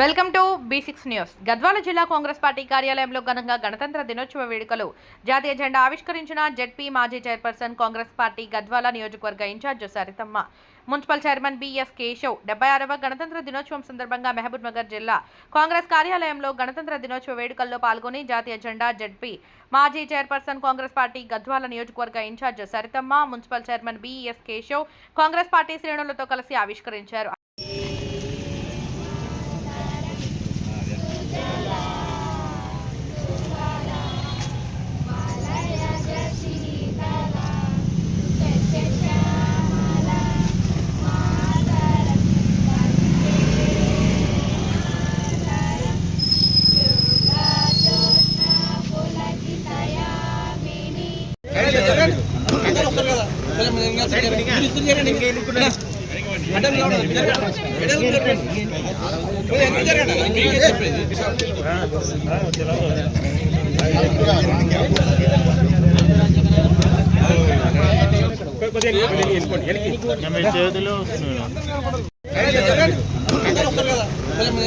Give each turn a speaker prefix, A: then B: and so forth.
A: Welcome to B six news. Gadwala జిల్లా Congress party కార్యాలయంలో ఘనంగా గణతంత్ర దినోత్సవ వేడుకలు. జాతీయ జెండా ఆవిష్కరించిన జెడ్పీ మాజీ చైర్పర్సన్ కాంగ్రెస్ పార్టీ గద్వాల నియోజకవర్గ incharge Saritamma. Municipal chairman B S Keshav. డెబ్బై ఆరవ గణతంత్ర దినోత్సవం సందర్భంగా మహబూబ్ నగర్ జిల్లా కాంగ్రెస్ కార్యాలయంలో గణతంత్ర దినోత్సవ వేడుకల్లో పాల్గొని జాతీయ జెండా జెడ్పీ మాజీ చైర్పర్సన్ కాంగ్రెస్ పార్టీ గద్వాల నియోజకవర్గ incharge Saritamma municipal chairman B S Keshav Congress party శ్రేణులతో కలిసి ఆవిష్కరించారు.
B: మీ చేతిలో వస్తున్నాడు మీ